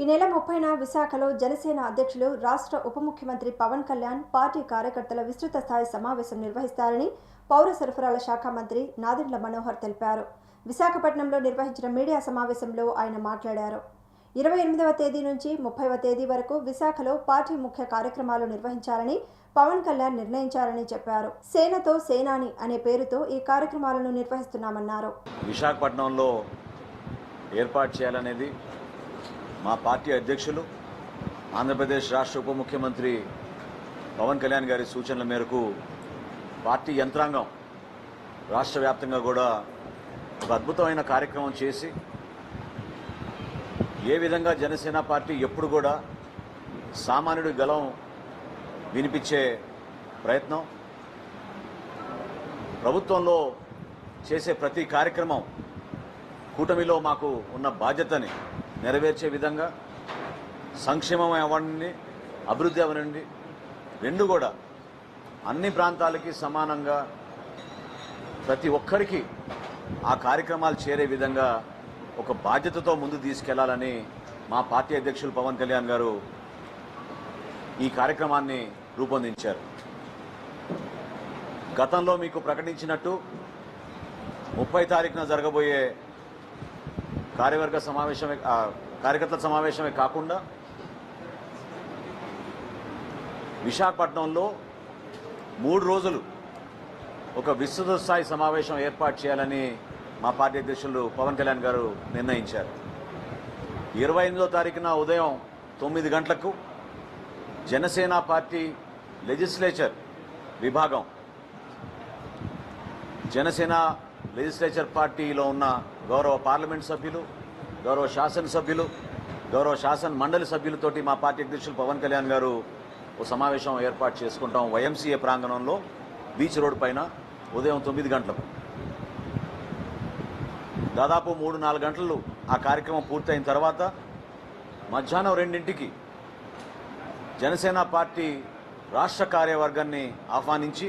ఈ నెల ముప్పైన విశాఖలో జనసేన అధ్యక్షులు రాష్ట్ర ఉప ముఖ్యమంత్రి పవన్ కళ్యాణ్ పార్టీ కార్యకర్తల విస్తృత స్థాయి సమావేశం నిర్వహిస్తారని పౌర సరఫరాల శాఖ మంత్రి నాదెండ్ల మనోహర్ తెలిపారు. విశాఖపట్నంలో నిర్వహించిన మీడియా సమావేశంలో ఆయన మాట్లాడారు. ఇరవై ఎనిమిదవ తేదీ నుంచి ముప్పైవ తేదీ వరకు విశాఖలో పార్టీ ముఖ్య కార్యక్రమాలు నిర్వహించాలని పవన్ కళ్యాణ్ నిర్ణయించారని చెప్పారు. సేనతో సేనాని అనే పేరుతో ఈ కార్యక్రమాలను నిర్వహిస్తున్నామన్నారు. విశాఖపట్నంలో ఏర్పాటు చేయాలనేది మా పార్టీ అధ్యక్షులు ఆంధ్రప్రదేశ్ రాష్ట్ర ఉప ముఖ్యమంత్రి పవన్ కళ్యాణ్ గారి సూచనల మేరకు పార్టీ యంత్రాంగం రాష్ట్ర వ్యాప్తంగా కూడా ఒక అద్భుతమైన కార్యక్రమం చేసి ఏ విధంగా జనసేన పార్టీ ఎప్పుడు కూడా సామాన్యుడి గలం వినిపించే ప్రయత్నం ప్రభుత్వంలో చేసే ప్రతి కార్యక్రమం కూటమిలో మాకు ఉన్న బాధ్యతని నెరవేర్చే విధంగా సంక్షేమం అవ్వండి అభివృద్ధి అవనండి రెండు కూడా అన్ని ప్రాంతాలకి సమానంగా ప్రతి ఒక్కరికి ఆ కార్యక్రమాలు చేరే విధంగా ఒక బాధ్యతతో ముందు తీసుకెళ్ళాలని మా పార్టీ అధ్యక్షులు పవన్ కళ్యాణ్ గారు ఈ కార్యక్రమాన్ని రూపొందించారు. గతంలో మీకు ప్రకటించినట్టు ముప్పై తారీఖున జరగబోయే కార్యవర్గ సమావేశమే కార్యకర్తల సమావేశమే కాకుండా విశాఖపట్నంలో మూడు రోజులు ఒక విస్తృత స్థాయి సమావేశం ఏర్పాటు చేయాలని మా పార్టీ అధ్యక్షులు పవన్ కళ్యాణ్ గారు నిర్ణయించారు. ఇరవై ఎనిమిదో తారీఖున ఉదయం తొమ్మిది గంటలకు జనసేన పార్టీ లెజిస్లేచర్ విభాగం జనసేన లెజిస్లేచర్ పార్టీలో ఉన్న గౌరవ పార్లమెంట్ సభ్యులు గౌరవ శాసనసభ్యులు గౌరవ శాసన మండలి సభ్యులతోటి మా పార్టీ అధ్యక్షులు పవన్ కళ్యాణ్ గారు ఓ సమావేశం ఏర్పాటు చేసుకుంటాం వైఎంసీఏ ప్రాంగణంలో బీచ్ రోడ్ పైన ఉదయం తొమ్మిది గంటలకు. దాదాపు మూడు నాలుగు గంటలు ఆ కార్యక్రమం పూర్తయిన తర్వాత మధ్యాహ్నం రెండింటికి జనసేన పార్టీ రాష్ట్ర కార్యవర్గాన్ని ఆహ్వానించి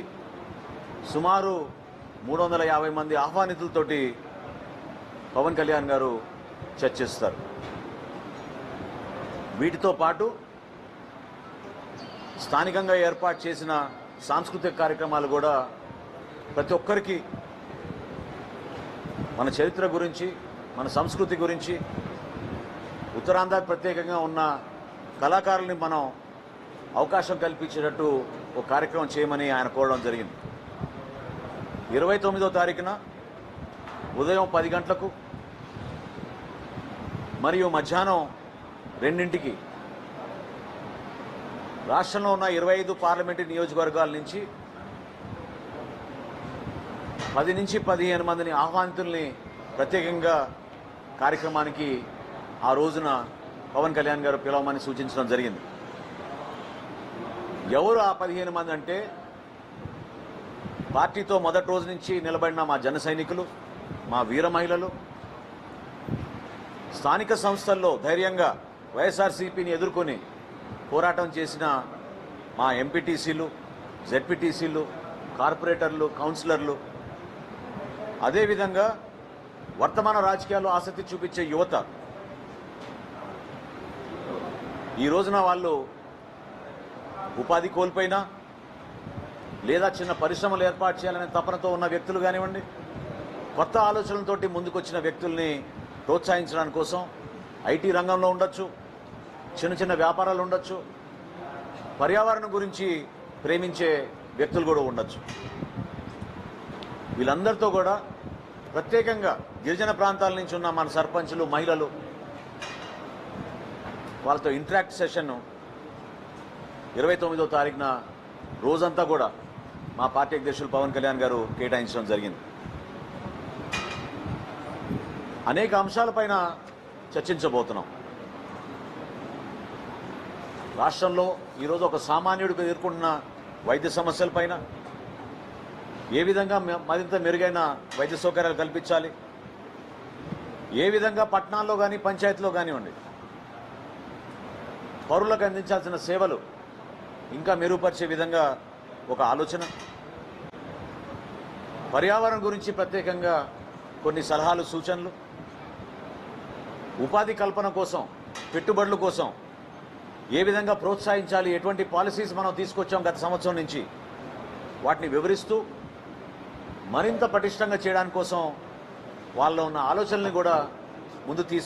సుమారు మూడు వందల యాభై మంది ఆహ్వానితులతోటి పవన్ కళ్యాణ్ గారు చర్చిస్తారు. వీటితో పాటు స్థానికంగా ఏర్పాటు చేసిన సాంస్కృతిక కార్యక్రమాలు కూడా ప్రతి ఒక్కరికి మన చరిత్ర గురించి మన సంస్కృతి గురించి ఉత్తరాంధ్ర ప్రత్యేకంగా ఉన్న కళాకారుల్ని మనం అవకాశం కల్పించేటట్టు ఒక కార్యక్రమం చేయమని ఆయన కోరడం జరిగింది. ఇరవై తొమ్మిదో తారీఖున ఉదయం పది గంటలకు మరియు మధ్యాహ్నం రెండింటికి రాష్ట్రంలో ఉన్న ఇరవై ఐదు పార్లమెంటు నియోజకవర్గాల నుంచి పది నుంచి పదిహేను మందిని ఆహ్వానితుల్ని ప్రత్యేకంగా కార్యక్రమానికి ఆ రోజున పవన్ కళ్యాణ్ గారు పిలవమని సూచించడం జరిగింది. ఎవరు ఆ పదిహేను మంది అంటే పార్టీతో మొదటి రోజు నుంచి నిలబడిన మా జన సైనికులు మా వీర మహిళలు స్థానిక సంస్థల్లో ధైర్యంగా వైఎస్ఆర్సీపీని ఎదుర్కొని పోరాటం చేసిన మా ఎంపీటీసీలు జెడ్పీటీసీలు కార్పొరేటర్లు కౌన్సిలర్లు అదేవిధంగా వర్తమాన రాజకీయాల్లో ఆసక్తి చూపించే యువత. ఈ రోజున వాళ్ళు ఉపాధి కోల్పోయినా లేదా చిన్న పరిశ్రమలు ఏర్పాటు చేయాలనే తపనతో ఉన్న వ్యక్తులు కానివ్వండి కొత్త ఆలోచనలతోటి ముందుకొచ్చిన వ్యక్తుల్ని ప్రోత్సహించడానికి కోసం ఐటీ రంగంలో ఉండొచ్చు చిన్న చిన్న వ్యాపారాలు ఉండొచ్చు పర్యావరణం గురించి ప్రేమించే వ్యక్తులు కూడా ఉండొచ్చు. వీళ్ళందరితో కూడా ప్రత్యేకంగా గిరిజన ప్రాంతాల నుంచి ఉన్న మన సర్పంచులు మహిళలు వాళ్ళతో ఇంటరాక్ట్ సెషన్ ఇరవై తొమ్మిదో తారీఖున రోజంతా కూడా మా పార్టీ అధ్యక్షులు పవన్ కళ్యాణ్ గారు కేటాయించడం జరిగింది. అనేక అంశాలపైన చర్చించబోతున్నాం. రాష్ట్రంలో ఈరోజు ఒక సామాన్యుడికి ఎదుర్కొంటున్న వైద్య సమస్యలపైన ఏ విధంగా మ- మరింత మెరుగైన వైద్య సౌకర్యాలు కల్పించాలి? ఏ విధంగా పట్టణాల్లో కానీ పంచాయతీలో కానివ్వండి పౌరులకు అందించాల్సిన సేవలు ఇంకా మెరుగుపరిచే విధంగా ఒక ఆలోచన పర్యావరణం గురించి ప్రత్యేకంగా కొన్ని సలహాలు సూచనలు. ఉపాధి కల్పన కోసం పెట్టుబడుల కోసం ఏ విధంగా ప్రోత్సహించాలి ఎటువంటి పాలసీస్ మనం తీసుకొచ్చాం గత సంవత్సరం నుంచి వాటిని వివరిస్తూ మరింత పటిష్టంగా చేయడానికి కోసం వాళ్ళలో ఉన్న ఆలోచనల్ని కూడా ముందు తీసు